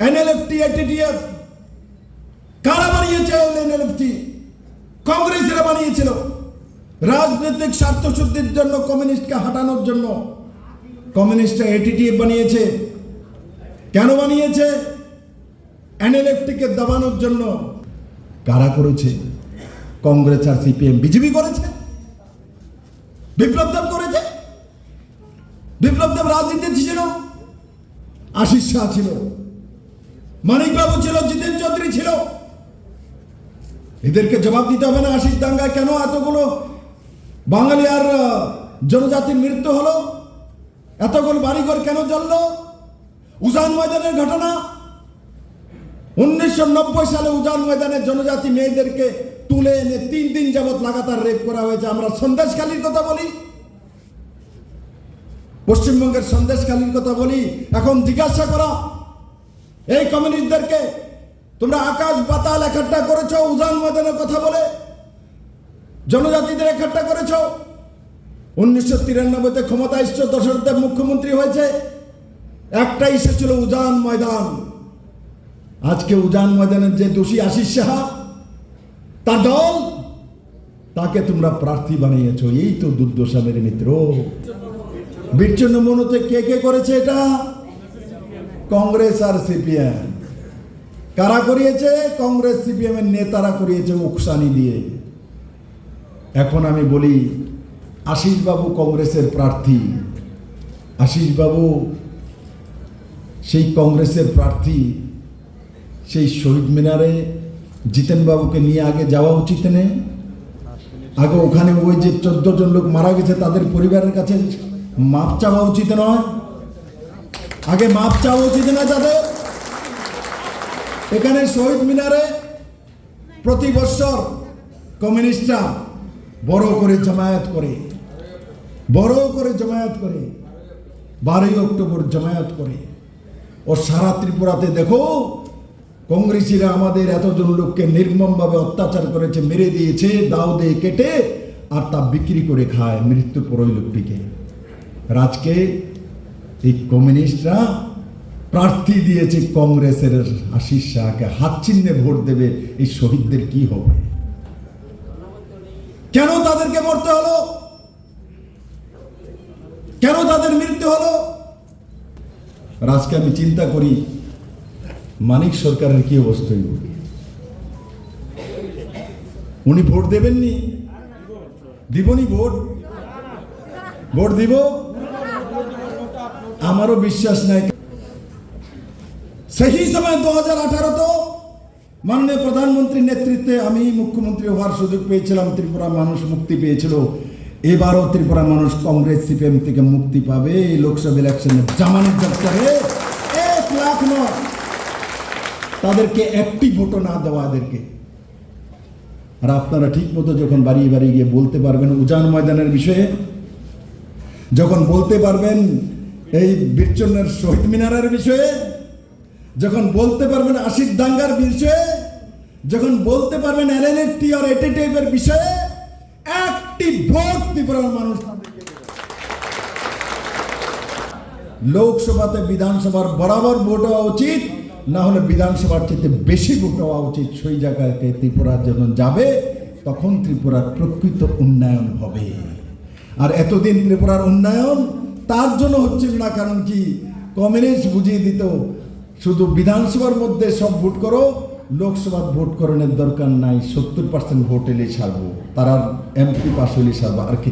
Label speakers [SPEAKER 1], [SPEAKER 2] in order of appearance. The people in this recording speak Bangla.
[SPEAKER 1] এনএলএফটি এটিটিএফ কারা বানিয়েছে এনএলএফটি? কংগ্রেসেরা বানিয়েছিল। রাজনৈতিক স্বার্থশুদ্ধির জন্য, কমিউনিস্টকে হাঁটানোর জন্য। কমিউনিস্টরা এটিটিএফ বানিয়েছে। কেন বানিয়েছে? এনএলএফটিকে দাবানোর জন্য। কারা করেছে? কংগ্রেস আর সিপিএম বিজেপি করেছে? বিপ্লব দেব করেছে? বিপ্লব দেব রাজনীতি ছিল? আশিস শাহ ছিল। মানিকবাবু ছিল, জিতেন চৌধুরী ছিল। এদেরকে জবাব দিতে হবে না, আশিস দাঙ্গায় কেন এতগুলো বাঙালি আর জনজাতির মৃত্যু হলো? এতগুলো বাড়িঘর কেন জ্বলল? উজান ময়দানের ঘটনা। উনিশশো নব্বই সালে উজান ময়দানে জনজাতি মেয়েদেরকে তুলে এনে তিন দিন যাবৎ লাগাতার রেপ করা হয়েছে। আমরা সন্দেশখালীর কথা বলি। পশ্চিমবঙ্গের সন্দেশখালীর কথা বলি। এখন জিজ্ঞাসা করা এই কমিউনিস্টদেরকে তোমরা আকাশ পাতাল একট্টা করেছ, উজান ময়দানের কথা বলে, জনজাতিদের একট্টা করেছ। উনিশশো তিরানব্বইতে ক্ষমতা এসছো, দশরথদেব মুখ্যমন্ত্রী হয়েছে। একটা ইস্যু ছিল উজান ময়দান। আজকে উজান ময়দানের যে দোষী আশিস সাহা, তার দল, তাকে তোমরা প্রার্থী বানিয়েছো। এই তো দুর্দশামের মিত্র বিচ্ছিন্ন মনোতে কে কে করেছে এটা? কংগ্রেস আর সিপিএম। কারা করিয়েছে? কংগ্রেস সিপিএম এর নেতারা করিয়েছে উকসানি দিয়ে। এখন আমি বলি আশিস বাবু কংগ্রেসের প্রার্থী। আশিস বাবু সেই কংগ্রেসের প্রার্থী, সেই শহীদ মিনারে জিতেন বাবুকে নিয়ে আগে যাওয়া উচিত নেই আগে ওখানে ওই যে চোদ্দ জন লোক মারা গেছে, তাদের পরিবারের কাছে মাপ চাওয়া উচিত নয়। আগে মাপ চাওয়া উচিত না তাদের এখানে শহীদ মিনারে প্রতি বছর কমিউনিস্টরা বড় করে জমায়েত করে, বড় করে জমায়েত করে, বারোই অক্টোবর জমায়েত করে। ও সারা ত্রিপুরাতে দেখো, কংগ্রেসিরা আমাদের এতজন লোককে নির্মমভাবে অত্যাচার করেছে, মেরে দিয়েছে, দাও দিয়ে কেটে, আর তা বিক্রি করে খায় মৃত্যু পর ওই লোকটিকে। আর আজকে এই কমিউনিস্টরা প্রার্থী দিয়েছে কংগ্রেসের আশিস শাহকে। হাত চিহ্নে ভোট দেবে এই শহীদদের কি হবে? কেন তাদেরকে মরতে হলো? কেন তাদের মৃত্যু হলো? আজকে আমি চিন্তা করি, মানিক সরকারের কি অবস্থা উনি ভোট দেবেননি? দিবনি ভোট? ভোট দিব? আমারও বিশ্বাস নাই। সেই সময় দু হাজার আঠারো তো মাননীয় প্রধানমন্ত্রীর নেতৃত্বে আমি মুখ্যমন্ত্রী হওয়ার সুযোগ পেয়েছিলাম, ত্রিপুরা মানুষ মুক্তি পেয়েছিল। এবারও ত্রিপুরা মানুষ কংগ্রেস সিপিএম থেকে মুক্তি পাবে লোকসভা ইলেকশনে। জামানত দপ্তরে এক লাখ নয় তাদেরকে একটি ভোটও না দেওয়া এদেরকে। আর আপনারা ঠিক মতো যখন বাড়িয়ে বাড়ি গিয়ে বলতে পারবেন, উজান ময়দানের বিষয়ে যখন বলতে পারবেন এই বীরচন্দ্রের শহীদ মিনারের বিষয়ে, যখন বলতে পারবেন আশিক দাঙ্গার বিষয়ে, যখন বলতে পারবেন এলএনএফটি আর এটি টাইপের বিষয়ে, একটি ভোট ত্রিপুরার মানুষ লোকসভাতে বিধানসভার বরাবর ভোট হওয়া উচিত, না হলে বিধানসভার চেয়ে বেশি ভোট হওয়া উচিত। সেই জায়গাকে ত্রিপুরার যখন যাবে, তখন ত্রিপুরার প্রকৃত উন্নয়ন হবে। আর এতদিন ত্রিপুরার উন্নয়ন তার জন্য হচ্ছিল না, কারণ কি? কমিউনিস্ট বুঝিয়ে দিত, শুধু বিধানসভার মধ্যে সব ভোট করো, লোকসভার ভোট করণের দরকার নাই, সত্তর পার্সেন্ট ভোট এলে ছাড়বো তারা এমপি পাস হলে ছাড়বো আর কি।